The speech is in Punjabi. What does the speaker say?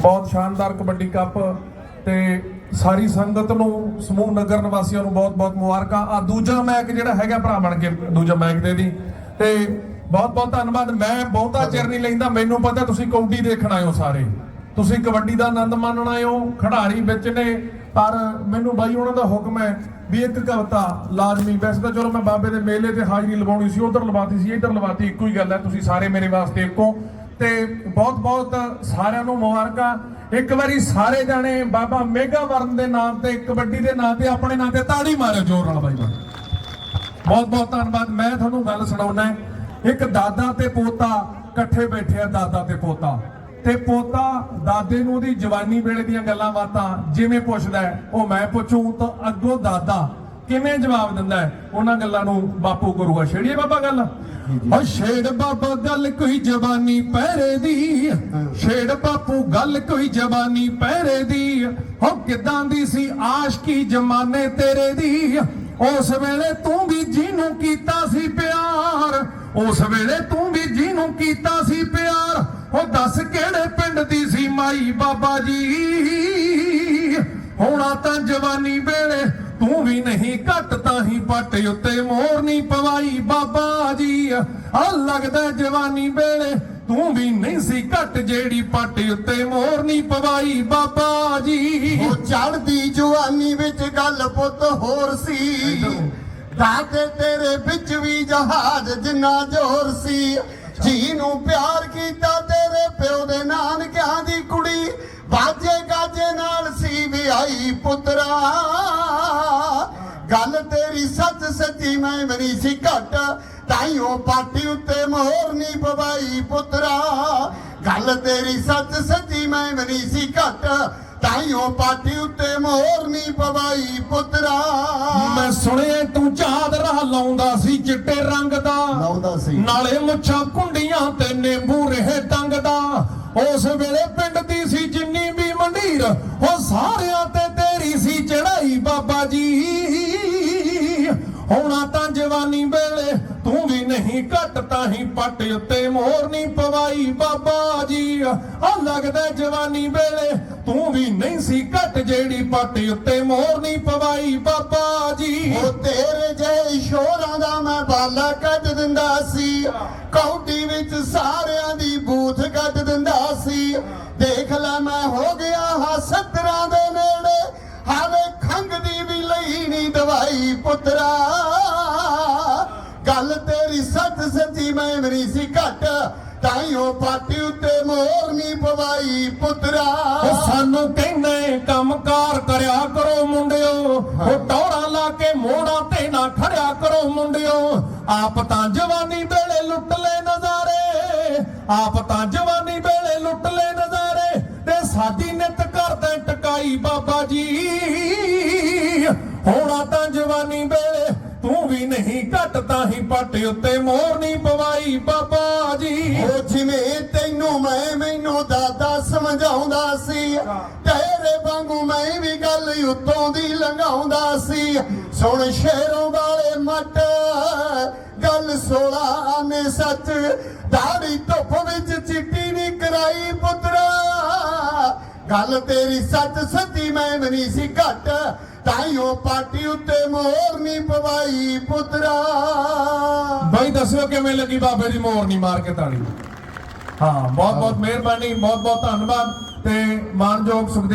ਬਹੁਤ ਸ਼ਾਨਦਾਰ ਕਬੱਡੀ ਕੱਪ ਤੇ ਸਾਰੀ ਸੰਗਤ ਨੂੰ, ਸਮੂਹ ਨਗਰ ਨਿਵਾਸੀਆਂ ਨੂੰ ਬਹੁਤ-ਬਹੁਤ ਮੁਬਾਰਕਾਂ। ਆ ਦੂਜਾ ਮੈਚ ਜਿਹੜਾ ਹੈਗਾ ਭਰਾ ਬਣ ਕੇ, ਦੂਜਾ ਮੈਚ ਦੇ ਦੀ ਤੇ ਬਹੁਤ-ਬਹੁਤ ਧੰਨਵਾਦ। ਮੈਂ ਬਹੁਤਾ ਚਿਰ ਨਹੀਂ ਲੈਂਦਾ, ਮੈਨੂੰ ਪਤਾ ਤੁਸੀਂ ਕਬੱਡੀ ਦੇਖਣ ਆਇਓ ਸਾਰੇ। ਤੁਸੀਂ ਕਬੱਡੀ ਦਾ ਆਨੰਦ ਮਾਣਨ ਆਇਓ ਖਿਡਾਰੀ ਵਿੱਚ ਨੇ। ਪਰ ਮੈਨੂੰ ਬਾਈ ਉਹਨਾਂ ਦਾ ਹੁਕਮ ਹੈ ਵੀ ਇੱਕ ਕਵਿਤਾ ਲਾਜ਼ਮੀ। ਵੈਸੇ ਤਾਂ ਚਲੋ ਮੈਂ ਬਾਬੇ ਦੇ ਮੇਲੇ ਤੇ ਹਾਜ਼ਰੀ ਲਵਾਉਣੀ ਸੀ, ਉਧਰ ਲਵਾਤੀ ਸੀ, ਇੱਧਰ ਲਵਾਤੀ, ਇੱਕੋ ਹੀ ਗੱਲ ਹੈ। ਤੁਸੀਂ ਸਾਰੇ ਮੇਰੇ ਵਾਸਤੇ ਇੱਕੋ ਤੇ ਬਹੁਤ ਬਹੁਤ ਸਾਰਿਆਂ ਨੂੰ ਮੁਬਾਰਕਾਂ। ਇੱਕ ਵਾਰੀ ਸਾਰੇ ਜਾਣੇ ਬਾਬਾ ਮੇਗਾ ਵਰਨ ਦੇ ਨਾਮ ਤੇ, ਕਬੱਡੀ ਦੇ ਨਾਮ ਤੇ, ਆਪਣੇ ਨਾਮ ਤੇ ਤਾੜੀ ਮਾਰਿਓ ਜ਼ੋਰ ਨਾਲ ਬਾਈ ਬਹੁਤ ਬਹੁਤ ਧੰਨਵਾਦ। ਮੈਂ ਤੁਹਾਨੂੰ ਗੱਲ ਸੁਣਾਉਣਾ ਇੱਕ ਦਾਦਾ ਤੇ ਪੋਤਾ ਇਕੱਠੇ ਬੈਠੇ ਆ, ਦਾਦਾ ਤੇ ਪੋਤਾ। ਤੇ ਪੋਤਾ ਦਾਦੇ ਨੂੰ ਉਹਦੀ ਜਵਾਨੀ ਵੇਲੇ ਦੀਆਂ ਗੱਲਾਂ ਬਾਤਾਂ ਜਿਵੇਂ ਪੁੱਛਦਾ ਉਹ ਮੈਂ ਪੁੱਛੂੰ ਤਾਂ ਅੱਗੋਂ ਦਾਦਾ ਕਿਵੇਂ ਜਵਾਬ ਦਿੰਦਾ ਹੈ? ਉਹਨਾਂ ਗੱਲਾਂ ਨੂੰ ਬਾਪੂ ਕਰੂਗਾ। ਛੇੜੀਏ ਬਾਬਾ ਗੱਲ? ਓ ਛੇੜ ਬਾਬਾ ਗੱਲ ਕੋਈ ਜਵਾਨੀ ਪਹਿਰੇ ਦੀ। ਛੇੜ ਬਾਪੂ ਗੱਲ ਕੋਈ ਜਵਾਨੀ ਪਹਿਰੇ ਦੀ। ਹੋ ਕਿਦਾਂ ਦੀ ਸੀ ਆਸ਼ਕੀ ਜਮਾਨੇ ਤੇਰੇ ਦੀ? ਉਸ ਵੇਲੇ ਤੂੰ ਵੀ ਜਿਹਨੂੰ ਕੀਤਾ ਸੀ ਪਿਆਰ। ਉਸ ਵੇਲੇ ਤੂੰ ਵੀ ਜਿਹਨੂੰ ਕੀਤਾ ਸੀ ਪਿਆਰ। ਉਹ ਦੱਸ ਕਿਹੜੇ ਪਿੰਡ ਦੀ ਸੀ ਮਾਈ ਬਾਬਾ ਜੀ? ਹੋਣਾ ਤਾਂ ਜਵਾਨੀ ਵੇਲੇ ਤੂੰ ਵੀ ਨਹੀਂ ਘੱਟ ਤਾਂ ਹੀ ਪੱਟ ਉੱਤੇ ਮੋਰ ਨਹੀਂ ਪਵਾਈ ਬਾਬਾ ਜੀ। ਆ ਲੱਗਦਾ ਜਵਾਨੀ ਵੇਲੇ ਤੂੰ ਵੀ ਨਹੀਂ ਸੀ ਘੱਟ ਜਿਹੜੀ ਪੱਟ ਉੱਤੇ ਮੋਰ ਨਹੀਂ ਪਵਾਈ ਬਾਬਾ ਜੀ। ਉਹ ਚੜਦੀ ਜਵਾਨੀ ਵਿੱਚ ਗੱਲ ਪੁੱਤ ਹੋਰ ਸੀ। ਦਾਤੇ ਤੇਰੇ ਵਿੱਚ ਵੀ ਜਹਾਜ਼ ਜਿੰਨਾ ਜ਼ੋਰ ਸੀ। ਜੀ ਨੂੰ ਪਿਆਰ ਕੀਤਾ ਤੇਰੇ ਪਿਓ ਦੇ ਨਾਨਕਿਆਂ ਦੀ ਕੁੜੀ ਬਾਜੇ ਗਾਜੇ ਨਾਲ ਸੀ ਵਿਆਹੀ ਪੁੱਤਰਾ। ਗੱਲ ਤੇਰੀ ਸੱਚ ਸੱਚੀ ਮੈਂ ਮਰੀ ਸੀ ਘਟ ਤਾਈਓ ਪਾਟੀ ਉੱਤੇ ਮੋਹਰ ਨਹੀਂ ਪਵਾਈ ਪੁੱਤਰਾ। ਗੱਲ ਤੇਰੀ ਸੱਚ ਸੱਚੀ ਮੈਂ ਮਰੀ ਸੀ ਘਟ ਤਾਈਓ ਪਾਟੀ ਉੱਤੇ ਮੋਹਰ ਨਹੀਂ ਪਵਾਈ ਪੁੱਤਰਾ। ਮੈਂ ਸੁਣਿਆ ਤੂੰ ਚਾਦਰਾ ਲਾਉਂਦਾ ਸੀ ਚਿੱਟੇ ਰੰਗ ਦਾ। ਲਾਉਂਦਾ ਸੀ। ਨਾਲੇ ਮੁੱਛਾਂ ਕੁੰਡੀਆਂ ਤੇ ਨਿੰਬੂ ਰਹੇ ਟੰਗਦਾ ਉਸ ਵੇਲੇ ਪਿੰਡ ਦੀ ਸੀ ਜਿੰਨੀ ਵੀ ਮੰਡੀਰ ਉਹ ਸਾਰਿਆਂ ਤੇ ਤੇਰੀ ਸੀ ਚੜਾਈ ਬਾਬਾ ਜੀ। ਹੋਣਾ ਤਾਂ ਜਵਾਨੀ ਵੇਲੇ, ਤੂੰ ਵੀ ਨਹੀਂ ਘੱਟ, ਤਾਂ ਹੀ ਪੱਟ ਉੱਤੇ ਮੋਹਰ ਪਵਾਈ ਬਾਬਾ ਜੀ। ਆ ਲੱਗਦਾ ਜਵਾਨੀ ਵੇਲੇ, ਤੂੰ ਵੀ ਨਹੀਂ ਸੀ ਘੱਟ, ਜਿਹੜੀ ਪੱਟ ਉੱਤੇ ਮੋਹਰ ਪਵਾਈ ਬਾਬਾ ਜੀ। ਉਹ ਤੇਰੇ ਜੇ ਸ਼ੋਰਾਂ ਦਾ ਮੈਂ ਬਾਲਾ ਕੱਢ ਦਿੰਦਾ ਸੀ। ਕੌਡੀ ਵਿੱਚ ਸਾਰਿਆਂ ਦੀ ਬੂਥ ਕੱਢ ਦਿੰਦਾ ਸੀ। ਦੇਖ ਲੈ ਮੈਂ ਹੋ ਗਿਆ ਹਾਂ ਸੱਤਰਾਂ ਦੇ ਨੇੜੇ ਹਾਵੇ ਖੰਗ ਦੀ ਵੀ ਲਈ ਨਹੀਂ ਦਵਾਈ ਪੁੱਤਰਾ ਗੱਲ ਤੇਰੀ ਸੱਚ ਸੱਚੀ ਮੈਂ ਮਰੀ ਸੀ ਘਟ। ਤਾਈਓ ਪਾਟੀ ਉੱਤੇ ਮੋਹਰ ਨਹੀਂ ਪਵਾਈ ਪੁੱਤਰਾ। ਸਾਨੂੰ ਕਹਿੰਦੇ ਕੰਮਕਾਰ ਕਰਿਆ ਕਰੋ ਮੁੰਡਿਓ। ਉਹ ਟੌਰਾਂ ਲਾ ਕੇ ਮੋੜਾਂ ਤੇ ਨਾ ਖੜਿਆ ਕਰੋ ਮੁੰਡਿਓ। ਆਪ ਤਾਂ ਜਵਾਨੀ ਵੇਲੇ ਲੁੱਟ ਲੈ ਨਜ਼ਾਰੇ। ਆਪ ਤਾਂ ਜਵਾਨੀ ਵੇਲੇ ਲੁੱਟ ਲੈ ਨਜ਼ਾਰੇ। ਤੇ ਸਾਡੀ ਨਿਤ ਕਰਦੇ ਟਕਾਈ ਬਾਬਾ ਜੀ। ਹੋਣਾ ਜਵਾਨੀ ਵੇਲੇ ਤੂੰ ਵੀ ਨਹੀਂ ਘੱਟ ਤਾਂ ਹੀ ਪੱਟ ਉੱਤੇ ਮੋਹਰ ਪਵਾਈ ਬਾਬਾ ਜੀ। ਉਹ ਜਿਵੇਂ ਤੈਨੂੰ ਮੈਂ, ਮੈਨੂੰ ਦਾਦਾ ਸਮਝਾਉਂਦਾ ਸੀ। ਤੇਰੇ ਵਾਂਗੂ ਮੈਂ ਵੀ ਗੱਲ ਉੱਤੋਂ ਦੀ ਲੰਘਾਉਂਦਾ ਸੀ। ਸੁਣ ਸ਼ੇਰੋਂ ਵਾਲੇ ਮੱਟ, ਗੱਲ ਸੋਲਾ ਨੇ ਸੱਚ। ਦਾੜੀ ਧੁੱਪ ਵਿੱਚ ਚਿੱਟੀ ਨਹੀਂ ਕਰਾਈ ਪੁੱਤਰਾ। ਗੱਲ ਤੇਰੀ ਸੱਚ, ਸੱਚੀ ਮੈਂ ਮਨੀ ਸੀ ਘਟ। ਤਾਈਓ ਪਾਟੀ ਉੱਤੇ ਮੋਰ ਨਹੀਂ ਪਵਾਈ ਪੁੱਤਰਾ। ਬਾਈ, ਦੱਸਿਓ ਕਿਵੇਂ ਲੱਗੀ ਬਾਬੇ ਦੀ ਮੋਰ ਨਹੀਂ ਮਾਰ ਕੇ ਤਾੜੀ ਹਾਂ ਬਹੁਤ ਬਹੁਤ ਮਿਹਰਬਾਨੀ ਬਹੁਤ ਬਹੁਤ ਧੰਨਵਾਦ ਤੇ ਮਾਨਯੋਗ ਸੁਖਦੇਵ